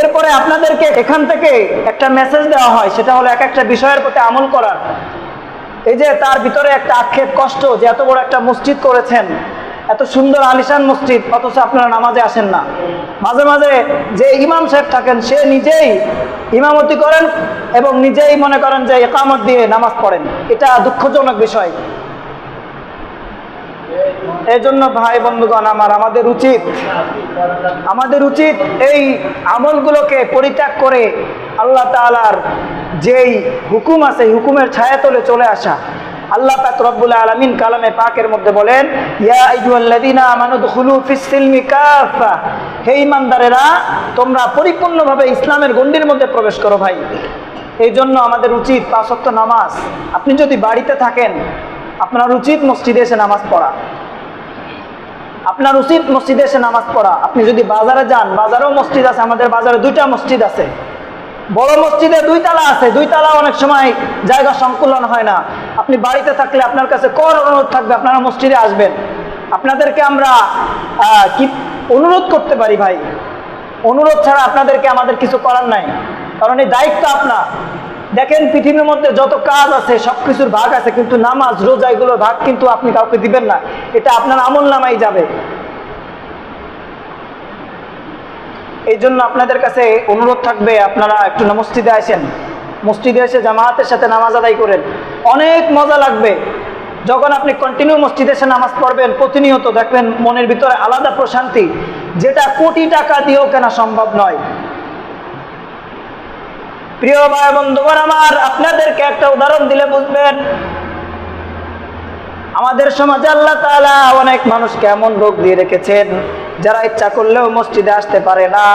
এরপরে আপনাদেরকে এখান থেকে একটা মেসেজ দেওয়া হয়, সেটা হলো এক একটা বিষয়ের প্রতি আমল করার। এই যে তার ভিতরে একটা আক্ষেপ কষ্ট, যে এত বড় একটা মসজিদ করেছেন, এত সুন্দর আলিশান মসজিদ, অথচ আপনারা নামাজে আসেন না। মাঝে মাঝে যে ইমাম সাহেব থাকেন, সে নিজেই ইমামতি করেন এবং নিজেই মনে করেন যে একামত দিয়ে নামাজ পড়েন। এটা দুঃখজনক বিষয়। এই জন্য ভাই বন্ধুগণ, আমার, আমাদের উচিত আমাদের উচিত এই আমলগুলোকে পরিত্যাগ করে আল্লাহ তাআলার যেই হুকুম আছে হুকুমের ছায়াতলে চলে আসা। আল্লাহ পাক রব্বুল আলামিন কালামে পাকের মধ্যে বলেন হে ঈমানদারেরা তোমরা পরিপূর্ণভাবে ইসলামের গণ্ডির মধ্যে প্রবেশ করো ভাই। এই জন্য আমাদের উচিত ওয়াক্ত নামাজ। আপনি যদি বাড়িতে থাকেন, আপনার উচিত মসজিদে এসে নামাজ পড়া। আপনার উচিত মসজিদে এসে নামাজ পড়া। আপনি যদি বাজারে যান, বাজারেও মসজিদ আছে, আমাদের বাজারে দুইটা মসজিদ আছে। বড় মসজিদে দুই তালা আছে, দুই তালা অনেক সময় জায়গা সংকুলন হয় না। আপনি বাড়িতে থাকলে আপনার কাছে কর অনুরোধ থাকবে, আপনারা মসজিদে আসবেন। আপনাদেরকে আমরা কি অনুরোধ করতে পারি ভাই? অনুরোধ ছাড়া আপনাদেরকে আমাদের কিছু করার নাই। কারণ এই দায়িত্ব আপনার। দেখেন পৃথিবীর মধ্যে যত কাজ আছে সব কিছুর ভাগ আছে, কিন্তু নামাজ রোজা এগুলোর ভাগ কিন্তু আপনি কাউকে দিবেন না। এটা আপনার আমল নামাই যাবে। এই জন্য আপনাদের কাছে অনুরোধ থাকবে, আপনারা একটু মসজিদে আসেন। মসজিদে এসে জামায়াতের সাথে নামাজ আদায় করেন। অনেক মজা লাগবে। যখন আপনি কন্টিনিউ মসজিদে এসে নামাজ পড়বেন, প্রতিনিয়ত দেখবেন মনের ভিতরে আলাদা প্রশান্তি, যেটা কোটি টাকা দিয়েও কেনা সম্ভব নয়। প্রিয় ভাই বন্ধুগণ আমার, আপনাদেরকে একটা উদাহরণ দিলে বুঝবেন। আমাদের সমাজে আল্লাহ তালা অনেক মানুষকে এমন রোগ দিয়ে রেখেছেন। যারা ইচ্ছা করলেও মসজিদে আসতে পারে না,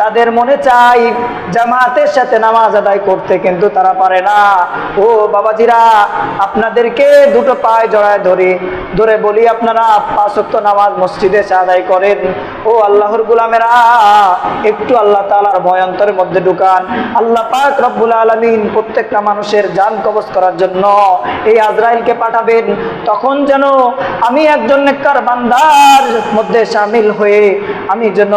তাদের মনে চাই জামাতের সাথে নামাজ আদায় করতে, কিন্তু তারা পারে না। ও বাবাজিরা, আপনাদেরকে দুটো পায়ে জড়ায় ধরি। ধরে বলি আপনারা, পাঁচ ওয়াক্ত নামাজ মসজিদে এসে আদায় করেন। ও আল্লাহর গুলামেরা, একটু আল্লাহ তাআলার ভয় অন্তরের মধ্যে ঢুকান। আল্লাহ পাক রব্বুল আলামিন প্রত্যেকটা মানুষের জান কবজ করার জন্য এই আজরাইলকে পাঠাবেন। তখন যেন আমি একজন নেককার বান্দার মধ্যে সামিল হয়ে আমি যেন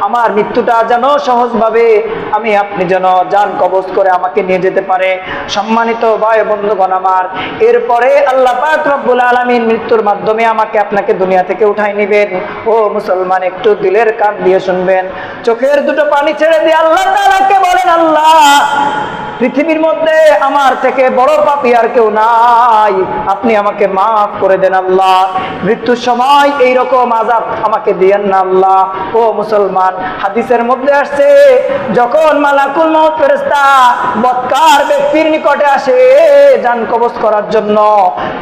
আমার মৃত্যুটা যেন সহজভাবে আমি আপনি যেন জান কবজ করে আমাকে নিয়ে যেতে পারে। সম্মানিত ভাই বন্ধুগণ আমার, এরপরে আল্লাহ পাক রব্বুল আলামিন মৃত্যুর মাধ্যমে আমাকে আপনাকে দুনিয়া থেকে উঠাই নেবেন। ও মুসলমান, একটু দিলের কান দিয়ে শুনবেন। চোখের দুটো পানি ছেড়ে দিয়ে আল্লাহ তাআলাকে বলেন, আল্লাহ, পৃথিবীর মধ্যে আমার থেকে বড় পাপী আর কেউ নাই। আপনি আমাকে মাফ করে দেন, আল্লাহ। মৃত্যুর সময় এই রকম আজাব আমাকে দিয়েন না, আল্লাহ। ও মুসলমান হাদিসের মধ্যে আসছে, যখন মালাকুল বৎকার ব্যক্তির নিকটে আসে জান কবজ করার জন্য,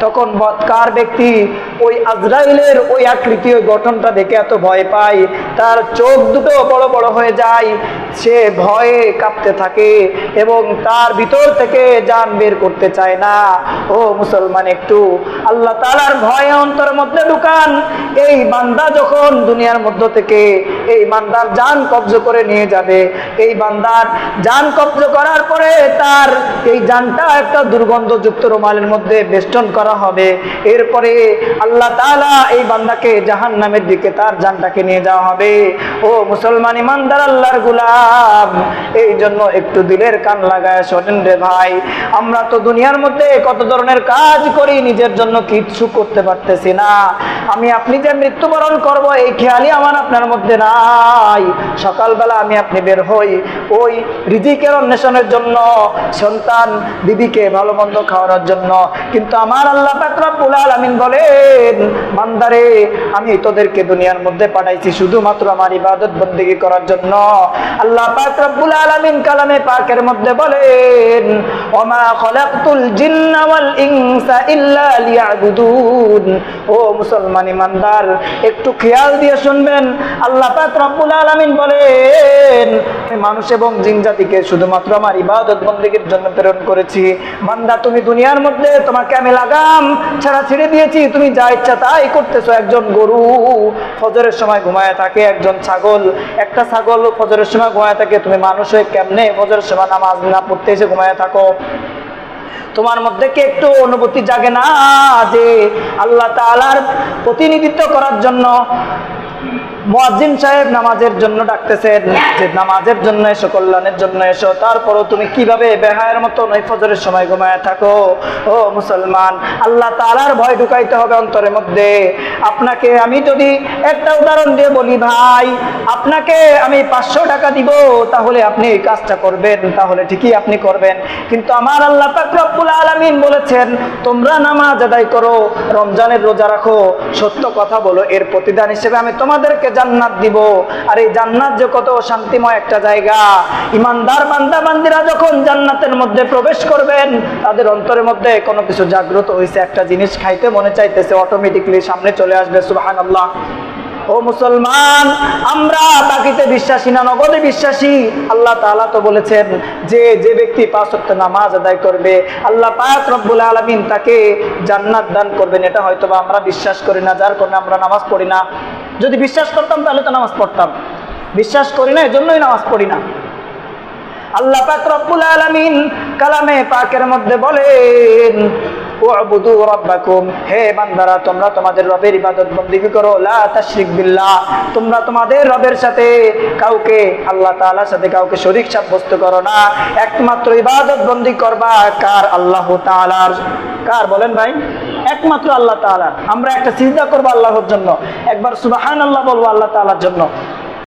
তখন বৎকার ব্যক্তি ওই আজরাইলের ওই আকৃতি, ওই গঠনটা দেখে এত ভয় পায়। তার চোখ দুটো বড় বড় হয়ে যায়, সে ভয়ে কাঁপতে থাকে এবং তার ভিতর থেকে যান বের করতে চায় না। ও মুসলমান, একটু আল্লাহ তালার ভয় অন্তর মধ্যে ঢুকান। এই বান্দা যখন দুনিয়ার মধ্য থেকে এই বান্দার জান কবজ করে নিয়ে যাবে। এই বান্দার জান কবজ করার পরে তার এই জানটা একটা দুর্গন্ধযুক্ত রুমালের মধ্যে বেষ্টন করা হবে। এরপরে আল্লাহ তাআলা এই বান্দাকে জাহান নামের দিকে তার জানটাকে নিয়ে যাওয়া হবে। ও মুসলমান ইমানদার আল্লাহর গুলাম, এই জন্য একটু দিলের কান লাগায় শোনেন রে ভাই। আমরা তো দুনিয়ার মধ্যে কত ধরনের কাজ করি, নিজের জন্য কিচ্ছু করতে পারতেছি না। আমি, আপনি যে মৃত্যুবরণ করব, এই খেয়ালই আমার আপনার মধ্যে নাই সকালবেলা আমি আপনি বের হই। ওই রিজিকের অন্বেষণের জন্য, সন্তান বিবিকে ভালো মন্দ খাওয়ানোর জন্য। কিন্তু আমার আল্লাহ পাক রব্বুল আলামিন বলেন, বান্দারে, আমি তোদেরকে দুনিয়ার মধ্যে পাঠাইছি শুধুমাত্র আমার ইবাদত বন্দেগী করার জন্য। আল্লাহ পাক রব্বুল আলামিন কালামে পাকের মধ্যে বলেন, ওমা ও মুসলমান ইমানদার একটু খেয়াল দিয়ে শুনবেন, আল্লাহ পাক রব্বুল আলামিন বলেন মানুষ এবং জিন জাতিকে শুধুমাত্র আমার ইবাদত বন্দেগীর জন্য প্রেরণ করেছি। বান্দা, তুমি দুনিয়ার মধ্যে তোমাকে আমি লাগাম, ছাড়া ছেড়ে দিয়েছি। তুমি যা ইচ্ছা তাই করতেছো। একজন গরু ফজরের সময় ঘুমায় থাকে, একজন ছাগল। একটা ছাগল ফজরের সময় ঘুমায় থাকে, তুমি মানুষ হয়ে কেমনে ফজরের সময় নামাজ না পড়তে এসে ঘুমায় থাকো? তোমার মধ্যে কি একটু অনুভূতি জাগে না যে আল্লাহ তাআলার প্রতিনিধিত্ব করার জন্য মুয়াজ্জিন সাহেব নামাজের জন্য ডাকতেছেন, যে নামাজের জন্য এসো, কল্যাণের জন্য এসো, তারপরও তুমি কীভাবে বেহায়ের মতো নয় ফজরের সময় ঘুমায় থাকো? ও মুসলমান, আল্লাহ তাআলার ভয় ঢুকাইতে হবে অন্তরের মধ্যে। আপনাকে আমি যদি একটা উদাহরণ দিয়ে বলি, ভাই, আপনাকে আমি পাঁচশো টাকা দিব, তাহলে আপনি এই কাজটা করবেন, তাহলে ঠিকই আপনি করবেন। কিন্তু আমার আল্লাহ পাক রব্বুল আলামিন বলেছেন, তোমরা নামাজ আদায় করো, রমজানের রোজা রাখো। সত্য কথা বলো, এর প্রতিদান হিসেবে আমি তোমাদেরকে জান্নাত দিব। আর এই জান্নাত যে কত শান্তিময় একটা জায়গা। ইমানদার বান্দা, বান্দিরা যখন জান্নাতের মধ্যে প্রবেশ করবেন, তাদের অন্তরের মধ্যে কোনো কিছু জাগ্রত হয়েছে একটা জিনিস খাইতে মনে চাইতেছে অটোমেটিকলি সামনে চলে আসবে, সুবহানাল্লাহ। ও মুসলমান, আমরা বাকিতে বিশ্বাসী না নগদে বিশ্বাসী? আল্লাহ তাআলা তো বলেছেন, যে যে ব্যক্তি পাঁচ ওয়াক্ত নামাজ আদায় করবে, আল্লাহ পাক রব্বুল আলামিন তাকে জান্নাত দান করবেন। এটা হয়তো বা আমরা বিশ্বাস করি না, যার কারণে আমরা নামাজ পড়ি না। যদি বিশ্বাস করতাম, তাহলে তো নামাজ পড়তাম। বিশ্বাস করি না, এজন্যই নামাজ পড়ি না। আল্লাহ পাক রব্বুল আলামিন কালামে পাকের মধ্যে বলেন, ওয়াবুদু রাব্বাকুম হে বান্দারা, তোমরা তোমাদের রবের ইবাদত বন্দেগী করো, লা তাশরিক বিল্লাহ। তোমরা তোমাদের রবের সাথে কাউকে, আল্লাহ তাআলার সাথে কাউকে শরীক সাব্যস্ত করো না। একমাত্র ইবাদত বন্দি করবা কার? আল্লাহ তাআলার। কার বলেন ভাই? একমাত্র আল্লাহ তাআলা। আমরা একটা চিন্তা করব আল্লাহর জন্য। একবার সুবাহান আল্লাহ বলব আল্লাহ তালার জন্য।